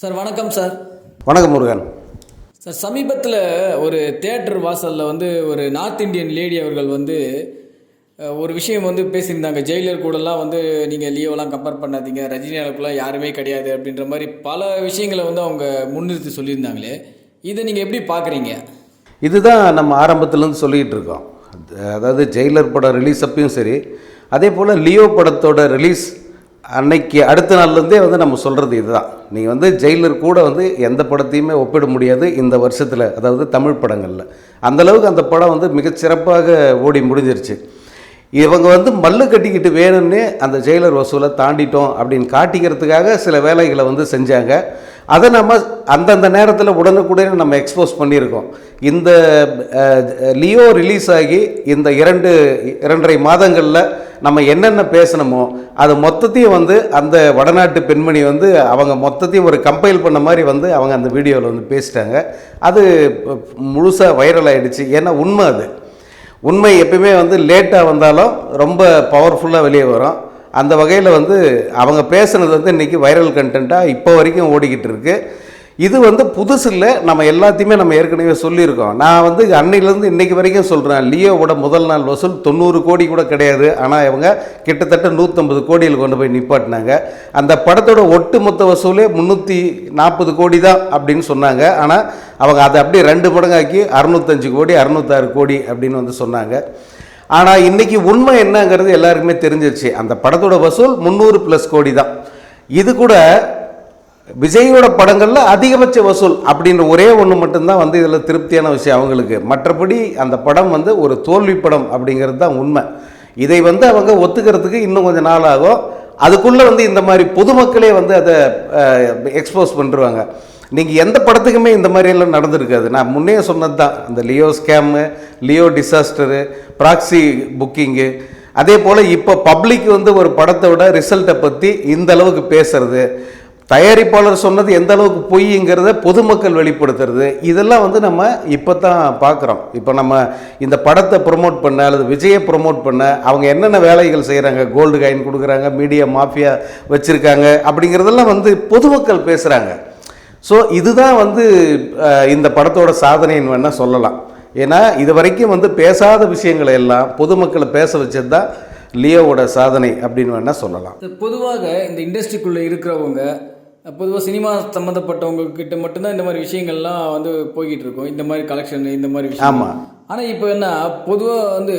Sir வணக்கம் sir. வணக்கம் Murugan. Sir சமீபத்தில் ஒரு தேட்டர் வாசலில் வந்து ஒரு நார்த் இந்தியன் லேடி அவர்கள் வந்து ஒரு விஷயம் வந்து பேசியிருந்தாங்க. ஜெயிலர் கூடலாம் வந்து நீங்கள் லியோலாம் கம்பேர் பண்ணாதீங்க. ரஜினி அளவுக்குலாம் யாருமே கிடையாது அப்படின்ற மாதிரி பல விஷயங்களை வந்து அவங்க முன்னிறுத்தி சொல்லியிருந்தாங்களே. இதை நீங்கள் எப்படி பார்க்குறீங்க இதுதான் நம்ம ஆரம்பத்துலேருந்து சொல்லிகிட்டு இருக்கோம். அது- அதாவது ஜெயிலர் படம் ரிலீஸ் அப்பயும் சரி அதே போல் லியோ படத்தோட ரிலீஸ் அன்னைக்கு அடுத்த நாள்லேருந்தே வந்து நம்ம சொல்கிறது இதுதான். நீங்கள் வந்து ஜெயிலர் கூட வந்து எந்த படத்தையுமே ஒப்பிட முடியாது இந்த வருஷத்தில் அதாவது தமிழ் படங்களில். அந்தளவுக்கு அந்த படம் வந்து மிகச்சிறப்பாக ஓடி முடிஞ்சிருச்சு. இவங்க வந்து மல்லு கட்டிக்கிட்டு வேணும்னே அந்த ஜெயிலர் வசூலை தாண்டிட்டோம் அப்படின்னு காட்டிக்கிறதுக்காக சில வேலைகளை வந்து செஞ்சாங்க. அதை நம்ம அந்தந்த நேரத்தில் உடனுக்குடனே நம்ம எக்ஸ்போஸ் பண்ணியிருக்கோம். இந்த லியோ ரிலீஸ் ஆகி இந்த இரண்டு இரண்டரை மாதங்களில் நம்ம என்னென்ன பேசணுமோ அது மொத்தத்தையும் வந்து அந்த வடநாட்டு பெண்மணி வந்து அவங்க மொத்தத்தையும் ஒரு கம்பைல் பண்ண மாதிரி வந்து அவங்க அந்த வீடியோவில் வந்து பேசிட்டாங்க. அது முழுசாக வைரல் ஆகிடுச்சு ஏன்னா உண்மை அது. உண்மை எப்பயுமே வந்து லேட்டாக வந்தாலும் ரொம்ப பவர்ஃபுல்லாக வெளியே வரும். அந்த வகையில் வந்து அவங்க பேசுனது வந்து இன்றைக்கி வைரல் கண்டென்ட்டாக இப்போ வரைக்கும் ஓடிக்கிட்டு இருக்கு. இது வந்து புதுசு இல்லை நம்ம எல்லாத்தையுமே நம்ம ஏற்கனவே சொல்லியிருக்கோம். நான் வந்து அன்னையிலேருந்து இன்றைக்கி வரைக்கும் சொல்கிறேன் லியோவோட முதல் நாள் வசூல் தொண்ணூறு கோடி கூட கிடையாது. ஆனால் இவங்க கிட்டத்தட்ட நூற்றம்பது கோடியில் கொண்டு போய் நிப்பாட்டினாங்க. அந்த படத்தோட ஒட்டுமொத்த வசூலே முந்நூற்றி நாற்பது கோடி தான் அப்படின்னு சொன்னாங்க. ஆனால் அவங்க அதை அப்படியே ரெண்டு மடங்காக்கி அறுநூத்தஞ்சு கோடி அறுநூத்தாறு கோடி அப்படின்னு வந்து சொன்னாங்க. ஆனால் இன்றைக்கி உண்மை என்னங்கிறது எல்லாருக்குமே தெரிஞ்சிருச்சு. அந்த படத்தோட வசூல் முந்நூறு ப்ளஸ் கோடி தான். இது கூட விஜயோட படங்களில் அதிகபட்ச வசூல் அப்படின்ற ஒரே ஒன்று மட்டும்தான் வந்து இதில் திருப்தியான விஷயம் அவங்களுக்கு. மற்றபடி அந்த படம் வந்து ஒரு தோல்வி படம் அப்படிங்கிறது தான் உண்மை. இதை வந்து அவங்க ஒத்துக்கிறதுக்கு இன்னும் கொஞ்சம் நாள் ஆகும். அதுக்குள்ளே வந்து இந்த மாதிரி பொதுமக்களே வந்து அதை எக்ஸ்போஸ் பண்ணிருவாங்க. நீங்கள் எந்த படத்துக்குமே இந்த மாதிரியெல்லாம் நடந்திருக்காது. நான் முன்னே சொன்னது தான் அந்த Leo scam Leo disaster proxy booking. அதே போல் இப்போ பப்ளிக் வந்து ஒரு படத்தை விட ரிசல்ட்டை பற்றி இந்த அளவுக்கு பேசுறது. தயாரிப்பாளர் சொன்னது எந்த அளவுக்கு பொய்ங்கிறத பொதுமக்கள் வெளிப்படுத்துறது. இதெல்லாம் வந்து நம்ம இப்போ தான் பார்க்குறோம் இப்போ நம்ம இந்த படத்தை ப்ரொமோட் பண்ண அல்லது விஜயை ப்ரொமோட் பண்ண அவங்க என்னென்ன வேலைகள் செய்கிறாங்க கோல்டு காயின் கொடுக்குறாங்க மீடியா மாஃபியா வச்சுருக்காங்க அப்படிங்கிறதெல்லாம் வந்து பொதுமக்கள் பேசுகிறாங்க ஸோ இதுதான் வந்து இந்த படத்தோட சாதனைன்னு வேணால் சொல்லலாம். ஏன்னா இது வரைக்கும் வந்து பேசாத விஷயங்களை எல்லாம் பொதுமக்களை பேச வச்சது தான் லியோவோட சாதனை அப்படின்னு வேணால் சொல்லலாம். பொதுவாக இந்த இண்டஸ்ட்ரிக்குள்ளே இருக்கிறவங்க பொதுவாக சினிமா சம்மந்தப்பட்டவங்க கிட்ட மட்டும்தான் இந்த மாதிரி விஷயங்கள்லாம் வந்து போய்கிட்டு இருக்கும். இந்த மாதிரி கலெக்ஷன் இந்த மாதிரி விஷயம். ஆமா. ஆனால் இப்போ என்ன பொதுவாக வந்து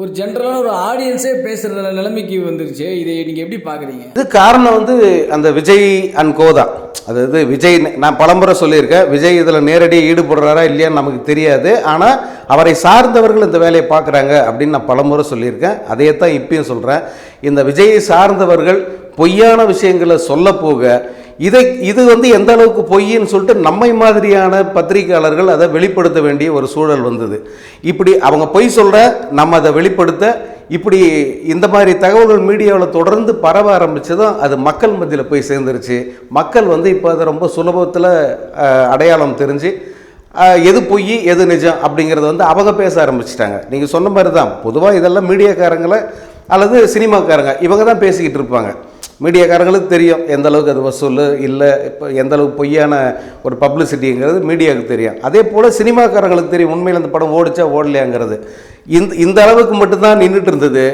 ஒரு ஜென்ரலான ஒரு ஆடியன்ஸே பேசுகிற நிலைமைக்கு வந்துருச்சு. இதை நீங்கள் எப்படி பார்க்குறீங்க? இது காரணம் வந்து அந்த விஜய் அண்ட் கோ தான். அதாவது விஜய் நான் பலமுறை சொல்லியிருக்கேன் விஜய் இதில் நேரடியாக ஈடுபடுறாரா இல்லையான்னு நமக்கு தெரியாது. ஆனால் அவரை சார்ந்தவர்கள் இந்த வேலையை பார்க்குறாங்க அப்படின்னு நான் பலமுறை சொல்லியிருக்கேன். அதையே தான் இப்பயும் சொல்கிறேன் இந்த விஜயை சார்ந்தவர்கள் பொய்யான விஷயங்களை சொல்ல போக இதை இது வந்து எந்த அளவுக்கு பொய்ன்னு சொல்லிட்டு நம்மை மாதிரியான பத்திரிகையாளர்கள் அதை வெளிப்படுத்த வேண்டிய ஒரு சூழல் வந்தது. இப்படி அவங்க பொய் சொல்கிற நம்ம அதை வெளிப்படுத்த இப்படி இந்த மாதிரி தகவல்கள் மீடியாவில் தொடர்ந்து பரவ ஆரம்பிச்சதும் அது மக்கள் மத்தியில் போய் சேர்ந்துருச்சு. மக்கள் வந்து இப்போ அதை ரொம்ப சுலபத்தில் அடையாளம் தெரிஞ்சு எது பொய் எது நிஜம் அப்படிங்கிறத வந்து அவங்க பேச ஆரம்பிச்சிட்டாங்க. நீங்கள் சொன்ன மாதிரி தான் பொதுவாக இதெல்லாம் மீடியாக்காரங்களை அல்லது சினிமாக்காரங்க இவங்க தான் பேசிக்கிட்டு இருப்பாங்க. மீடியாக்காரங்களுக்கு தெரியும் எந்த அளவுக்கு அது வசூல் இல்லை இப்போ எந்த அளவுக்கு பொய்யான ஒரு பப்ளிசிட்டிங்கிறது மீடியாவுக்கு தெரியும். அதே போல் சினிமாக்காரங்களுக்கு தெரியும் உண்மையில் அந்த படம் ஓடிச்சா ஓடலையாங்கிறது. இந்த இந்த அளவுக்கு மட்டும்தான் நின்றுட்டு இருந்தது.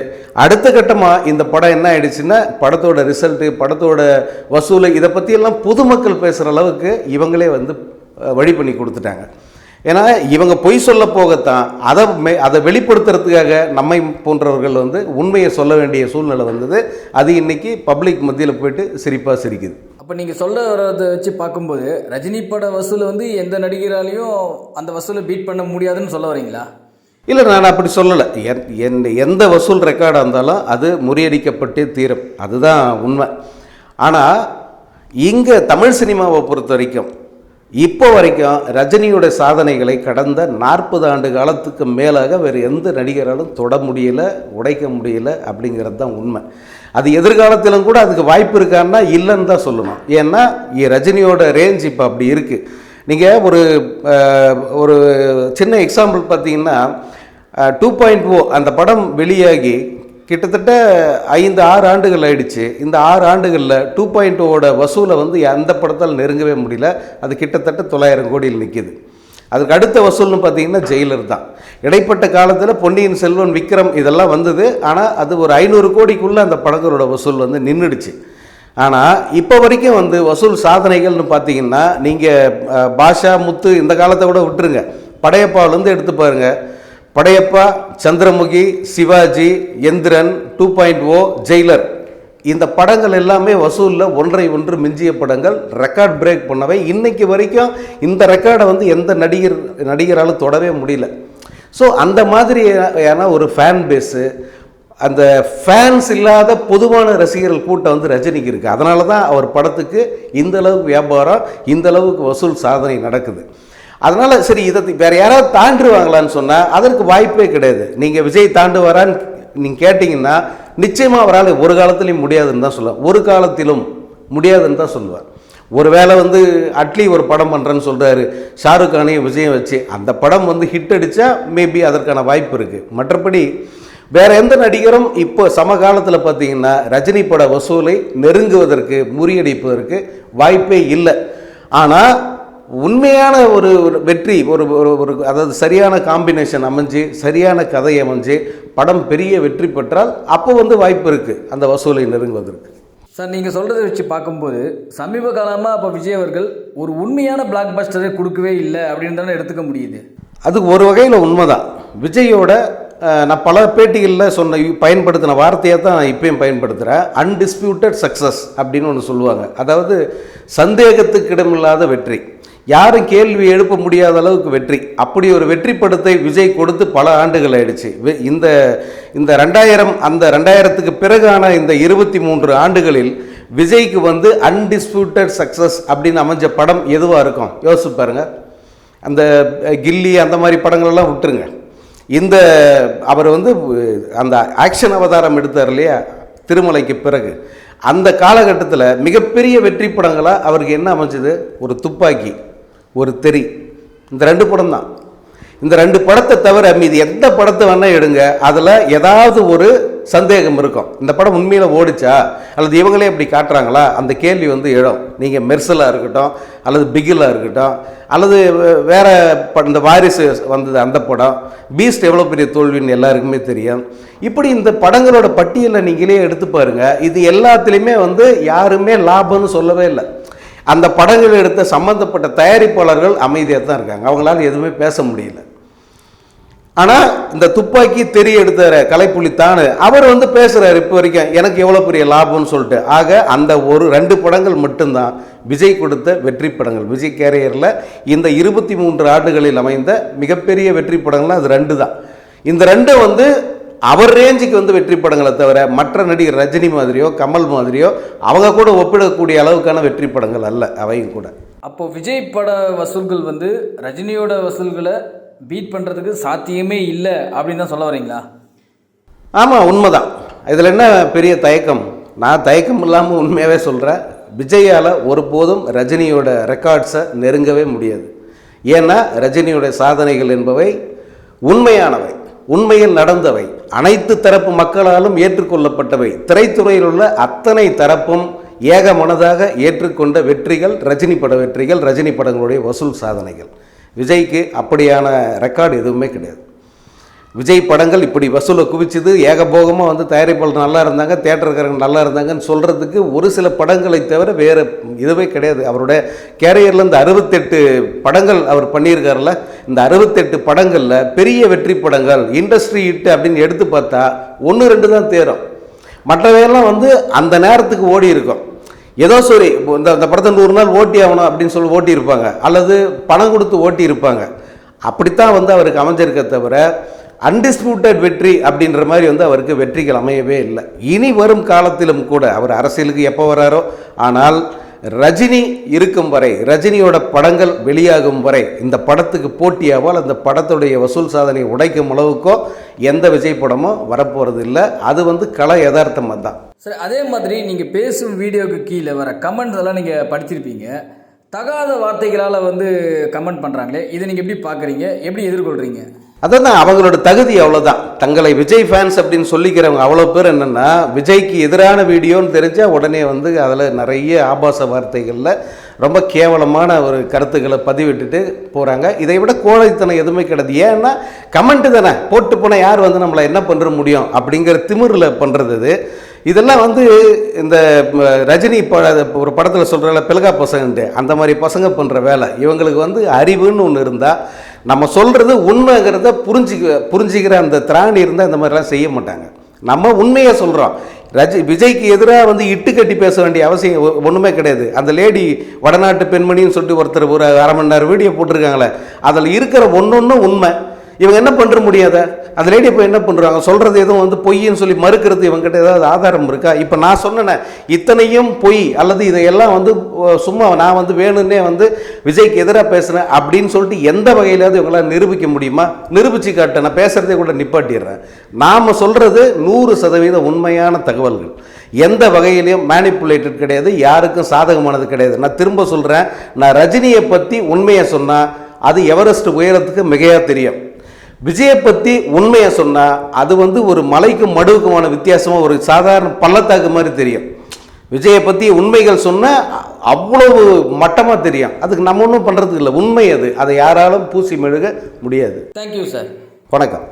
அடுத்த கட்டமாக இந்த படம் என்ன ஆயிடுச்சுன்னா படத்தோட ரிசல்ட்டு படத்தோட வசூல் இதை பற்றியெல்லாம் பொதுமக்கள் பேசுகிற அளவுக்கு இவங்களே வந்து வழி பண்ணி கொடுத்துட்டாங்க. ஏன்னா இவங்க பொய் சொல்ல போகத்தான் அதை மெ அதை வெளிப்படுத்துறதுக்காக நம்மை போன்றவர்கள் வந்து உண்மையை சொல்ல வேண்டிய சூழ்நிலை வந்தது. அது இன்னைக்கு பப்ளிக் மத்தியில் போயிட்டு சிரிப்பாக சிரிக்குது. அப்போ நீங்கள் சொல்ல வரதை வச்சு பார்க்கும்போது ரஜினி பட வசூலை வந்து எந்த நடிகராலையும் அந்த வசூலை பீட் பண்ண முடியாதுன்னு சொல்ல வரீங்களா? இல்லை நான் அப்படி சொல்லலை. என் என் எந்த வசூல் ரெக்கார்டாக இருந்தாலும் அது முறியடிக்கப்பட்டே தீரும். அதுதான் உண்மை. ஆனால் இங்கே தமிழ் சினிமாவை பொறுத்த வரைக்கும் இப்போ வரைக்கும் ரஜினியோட சாதனைகளை கடந்த நாற்பது ஆண்டு காலத்துக்கு மேலாக வேறு எந்த நடிகராலும் தொட முடியல உடைக்க முடியல அப்படிங்கிறது தான் உண்மை. அது எதிர்காலத்திலும் கூட அதுக்கு வாய்ப்பு இருக்கான்னா இல்லைன்னு தான் சொல்லணும். ஏன்னா ரஜினியோட ரேஞ்ச் இப்போ அப்படி இருக்குது நீங்கள் ஒரு ஒரு சின்ன எக்ஸாம்பிள் பார்த்தீங்கன்னா டூ பாயிண்ட் ஓ அந்த படம் வெளியாகி கிட்டத்தட்ட ஐந்து ஆறு ஆண்டுகள் ஆயிடுச்சு. இந்த ஆறு ஆண்டுகளில் டூ பாயிண்ட் ஓட வசூலை வந்து எந்த படத்தால் நெருங்கவே முடியல. அது கிட்டத்தட்ட தொள்ளாயிரம் கோடியில் நிற்கிது அதுக்கு அடுத்த வசூல்னு பார்த்தீங்கன்னா ஜெயிலர் தான். இடைப்பட்ட காலத்தில் பொன்னியின் செல்வன் விக்ரம் இதெல்லாம் வந்தது. ஆனால் அது ஒரு ஐநூறு கோடிக்குள்ளே அந்த படங்களோட வசூல் வந்து நின்றுடுச்சு ஆனால் இப்போ வரைக்கும் வந்து வசூல் சாதனைகள்னு பார்த்தீங்கன்னா நீங்கள் பாஷா முத்து இந்த காலத்தை கூட விட்டுருங்க. படையப்பாவிலேருந்து எடுத்து பாருங்கள் Padayappa Chandramukhi Sivaji Enthiran two point O Jailer. இந்த படங்கள் எல்லாமே வசூலில் ஒன்றை ஒன்று மிஞ்சிய படங்கள். ரெக்கார்ட் பிரேக் பண்ணவை இன்னைக்கு வரைக்கும் இந்த ரெக்கார்டை வந்து எந்த நடிகர் நடிகராலும் தொடவே முடியல. ஸோ அந்த மாதிரியான ஒரு ஃபேன் பேஸு அந்த ஃபேன்ஸ் இல்லாத பொதுவான ரசிகர்கள் கூட்டம் வந்து ரஜினிக்கு இருக்குது அதனால தான் அவர் படத்துக்கு இந்த அளவுக்கு வியாபாரம் இந்த அளவுக்கு வசூல் சாதனை நடக்குது. அதனால் சரி இதை வேறு யாராவது தாண்டுவாங்களான்னு சொன்னால் அதற்கு வாய்ப்பே கிடையாது. நீங்கள் விஜய் தாண்டுவாரான்னு நீங்கள் கேட்டிங்கன்னா நிச்சயமாக அவரால் ஒரு காலத்திலையும் முடியாதுன்னு தான் சொல்லுவேன் ஒரு காலத்திலும் முடியாதுன்னு தான் சொல்லுவேன் ஒருவேளை வந்து அட்லி ஒரு படம் பண்ணுறேன்னு சொல்கிறாரு ஷாருக் கானையும் விஜயம் வச்சு அந்த படம் வந்து ஹிட் அடித்தா மேபி அதற்கான வாய்ப்பு இருக்குது மற்றபடி வேற எந்த நடிகரும் இப்போ சமகாலத்தில் பார்த்தீங்கன்னா ரஜினி பட வசூலை நெருங்குவதற்கு முறியடிப்பதற்கு வாய்ப்பே இல்லை. ஆனால் உண்மையான ஒரு வெற்றி ஒரு ஒரு ஒரு அதாவது சரியான காம்பினேஷன் அமைஞ்சு சரியான கதை அமைஞ்சு படம் பெரிய வெற்றி பெற்றால் அப்போ வந்து வாய்ப்பு இருக்குது அந்த வசூலை நெருங்குவதற்கு. சார் நீங்கள் சொல்கிறத வச்சு பார்க்கும்போது சமீப காலமாக அப்போ விஜய் அவர்கள் ஒரு உண்மையான பிளாக் பஸ்டரை கொடுக்கவே இல்லை அப்படின்னு தானே எடுத்துக்க முடியுது. அது ஒரு வகையில் உண்மைதான். விஜயோட நான் பல பேட்டிகளில் சொன்ன பயன்படுத்தின வார்த்தையை தான் நான் இப்பயும் பயன்படுத்துகிறேன் அன்டிஸ்பியூட்டட் சக்ஸஸ் அப்படின்னு ஒன்று சொல்லுவாங்க. அதாவது சந்தேகத்துக்கு இடமில்லாத வெற்றி. யாரும் கேள்வி எழுப்ப முடியாத அளவுக்கு வெற்றி. அப்படி ஒரு வெற்றி படத்தை விஜய் கொடுத்து பல ஆண்டுகள் ஆயிடுச்சு. வி- இந்த இந்த ரெண்டாயிரம் அந்த ரெண்டாயிரத்துக்கு பிறகான இந்த இருபத்தி மூன்று ஆண்டுகளில் விஜய்க்கு வந்து அன்டிஸ்பியூட்டட் சக்ஸஸ் அப்படின்னு அமைஞ்ச படம் எதுவாக இருக்கும்? யோசிச்சு பாருங்க. அந்த கில்லி அந்த மாதிரி படங்களெல்லாம் விட்டுருங்க. இந்த அவர் வந்து அந்த ஆக்ஷன் அவதாரம் எடுத்தார் இல்லையா? திருமலைக்கு பிறகு. அந்த காலகட்டத்தில் மிகப்பெரிய வெற்றி படங்களாக அவருக்கு என்ன அமைஞ்சது? ஒரு துப்பாக்கி. ஒரு தெறி இந்த ரெண்டு படம் தான் இந்த ரெண்டு படத்தை தவிர மீதி எந்த படத்தை வேணால் எடுங்க. அதில் ஏதாவது ஒரு சந்தேகம் இருக்கும். இந்த படம் உண்மையில் ஓடிச்சா? அல்லது இவங்களே இப்படி காட்டுறாங்களா? அந்த கேள்வி வந்து எழும். நீங்கள் மெர்சலாக இருக்கட்டும் அல்லது பிகிலாக இருக்கட்டும் அல்லது வேறு ப- இந்த வாரிசு வந்தது அந்த படம். பீஸ்ட் எவ்வளோ பெரிய தோல்வின்னு எல்லாருக்குமே தெரியும். இப்படி இந்த படங்களோட பட்டியலை நீங்களே எடுத்து பாருங்கள் இது எல்லாத்துலேயுமே வந்து யாருமே லாபம்னு சொல்லவே இல்லை. அந்த படங்கள் எடுத்த சம்பந்தப்பட்ட தயாரிப்பாளர்கள் அமைதியாக தான் இருக்காங்க. அவங்களால எதுவுமே பேச முடியல. ஆனால் இந்த துப்பாக்கி தெரிய எடுத்த கலைப்புலி தானு அவர் வந்து பேசுகிறார் இப்போ வரைக்கும் எனக்கு எவ்வளோ பெரிய லாபம்னு சொல்லிட்டு. ஆக அந்த ஒரு ரெண்டு படங்கள் மட்டும்தான் விஜய் கொடுத்த வெற்றி படங்கள். விஜய் கேரியரில் இந்த இருபத்தி மூன்று ஆண்டுகளில் அமைந்த மிகப்பெரிய வெற்றி படங்கள்லாம் அது ரெண்டு தான் இந்த ரெண்டு வந்து அவர் ரேஞ்சுக்கு வந்து வெற்றி படங்களை தவிர மற்ற நடிகர் ரஜினி மாதிரியோ கமல் மாதிரியோ அவங்க கூட ஒப்பிடக்கூடிய அளவுக்கான வெற்றி படங்கள் அல்ல அவையும் கூட. அப்போ விஜய் பட வசூல்கள் வந்து ரஜினியோட வசூல்களை பீட் பண்ணுறதுக்கு சாத்தியமே இல்லை அப்படின்னு தான் சொல்ல வரீங்களா? ஆமாம் உண்மைதான். இதில் என்ன பெரிய தயக்கம்? நான் தயக்கம் இல்லாமல் உண்மையாகவே சொல்கிறேன் விஜயால் ஒருபோதும் ரஜினியோட ரெக்கார்ட்ஸை நெருங்கவே முடியாது. ஏன்னா ரஜினியோட சாதனைகள் என்பவை உண்மையானவை. உண்மையில் நடந்தவை அனைத்து தரப்பு மக்களாலும் ஏற்றுக்கொள்ளப்பட்டவை. திரைத்துறையில் உள்ள அத்தனை தரப்பும் ஏக மனதாக ஏற்றுக்கொண்ட வெற்றிகள் ரஜினி பட வெற்றிகள் ரஜினி படங்களுடைய வசூல் சாதனைகள். விஜய்க்கு அப்படியான ரெக்கார்டு எதுவுமே கிடையாது. விஜய் படங்கள் இப்படி வசூலை குவிச்சுது ஏகபோகமாக வந்து தயாரிப்பாளர் நல்லா இருந்தாங்க தேட்டருக்காரங்க நல்லா இருந்தாங்கன்னு சொல்கிறதுக்கு ஒரு சில படங்களை தவிர வேறு இதுவே கிடையாது. அவருடைய கேரியரில் இந்த அறுபத்தெட்டு படங்கள் அவர் பண்ணியிருக்காருல இந்த அறுபத்தெட்டு படங்களில் பெரிய வெற்றி படங்கள் இண்டஸ்ட்ரி இட்டு அப்படின்னு எடுத்து பார்த்தா ஒன்று ரெண்டு தான் தேரும். மற்றவையெல்லாம் வந்து அந்த நேரத்துக்கு ஓடி இருக்கும். ஏதோ சரி இந்த இந்த படத்தை நூறு நாள் ஓட்டி ஆகணும் அப்படின்னு சொல்லி ஓட்டி இருப்பாங்க அல்லது பணம் கொடுத்து ஓட்டி இருப்பாங்க. அப்படித்தான் வந்து அவருக்கு அமைஞ்சிருக்க தவிர அன்டிஸ்பியூட்டட் வெற்றி அப்படின்ற மாதிரி வந்து அவருக்கு வெற்றிகள் அமையவே இல்லை. இனி வரும் காலத்திலும் கூட அவர் அரசியலுக்கு எப்போ வராரோ? ஆனால் ரஜினி இருக்கும் வரை ரஜினியோட படங்கள் வெளியாகும் வரை இந்த படத்துக்கு போட்டியாவால் அந்த படத்துடைய வசூல் சாதனையை உடைக்கும் அளவுக்கோ எந்த விஜய் படமும் வரப்போகிறது இல்லை அது வந்து கலை யதார்த்தமாக தான் சரி அதே மாதிரி நீங்கள் பேசும் வீடியோவுக்கு கீழே வர கமெண்ட்ஸ் எல்லாம் நீங்கள் படிச்சிருப்பீங்க. தகாத வார்த்தைகளால் வந்து கமெண்ட் பண்ணுறாங்களே இதை நீங்கள் எப்படி பார்க்குறீங்க? எப்படி எதிர்கொள்கிறீங்க அதான் அவங்களோட தகுதி அவ்வளோதான் தங்களை விஜய் ஃபேன்ஸ் அப்படின்னு சொல்லிக்கிறவங்க அவ்வளோ பேர் என்னென்னா விஜய்க்கு எதிரான வீடியோன்னு தெரிஞ்சால் உடனே வந்து அதில் நிறைய ஆபாச வார்த்தைகளில் ரொம்ப கேவலமான ஒரு கருத்துக்களை பதிவிட்டுட்டு போகிறாங்க இதை விட கோழைத்தனம் எதுவுமே கிடையாது. ஏன்னா கமெண்ட்டு தானே. போட்டு போனால் யார் வந்து நம்மளை என்ன பண்ணுற முடியும் அப்படிங்கிற திமிரில் பண்ணுறது இது. இதெல்லாம் வந்து இந்த ரஜினி ப ஒரு படத்தில் சொல்கிறல பிளகா பசங்கன்ட்டு. அந்த மாதிரி பசங்க பண்ணுற வேலை. இவங்களுக்கு வந்து அறிவுன்னு ஒன்று இருந்தால் நம்ம சொல்கிறது உண்மைங்கிறத புரிஞ்சிக்க புரிஞ்சிக்கிற அந்த திராணி இருந்தால் இந்த மாதிரிலாம் செய்ய மாட்டாங்க. நம்ம உண்மையை சொல்கிறோம் ரஜி விஜய்க்கு எதிராக வந்து இட்டு கட்டி பேச வேண்டிய அவசியம் ஒ- கிடையாது. அந்த லேடி வடநாட்டு பெண்மணின்னு சொல்லிட்டு ஒருத்தர் ஒரு அரை மணி நேரம் வீடியோ போட்டிருக்காங்களே அதில் இருக்கிற ஒன்று உண்மை. இவங்க என்ன பண்ணுற முடியாத அந்த லேடி இப்போ என்ன பண்ணுறாங்க சொல்கிறது எதுவும் வந்து பொய்ன்னு சொல்லி மறுக்கிறது இவங்ககிட்ட ஏதாவது ஆதாரம் இருக்கா? இப்போ நான் சொன்னேனே இத்தனையும் பொய் அல்லது இதையெல்லாம் வந்து சும்மா நான் வந்து வேணும்னே வந்து விஜய்க்கு எதிராக பேசுகிறேன் அப்படின்னு சொல்லிட்டு எந்த வகையிலாவது இவங்களால் நிரூபிக்க முடியுமா? நிரூபித்து காட்ட நான் பேசுகிறதே கூட நிப்பாட்டிடுறேன். நாம் சொல்கிறது நூறு சதவீத உண்மையான தகவல்கள். எந்த வகையிலையும் மேனிப்புலேட்டட் கிடையாது யாருக்கும் சாதகமானது கிடையாது. நான் திரும்ப சொல்கிறேன் நான் ரஜினியை பற்றி உண்மையை சொன்னால் அது எவரெஸ்ட் உயரத்துக்கு மிகையாக தெரியும். விஜயை பற்றி உண்மையை சொன்னால் அது வந்து ஒரு மலைக்கும் மடுவுக்குமான வித்தியாசமாக ஒரு சாதாரண பள்ளத்தாக்கு மாதிரி தெரியும். விஜயை பற்றி உண்மைகள் சொன்னால் அவ்வளவு மட்டமாக தெரியும். அதுக்கு நம்ம ஒன்றும் பண்ணுறதுக்கு இல்லை. உண்மை அது. அதை யாராலும் பூசி மெழுக முடியாது. தேங்க்யூ சார் வணக்கம்.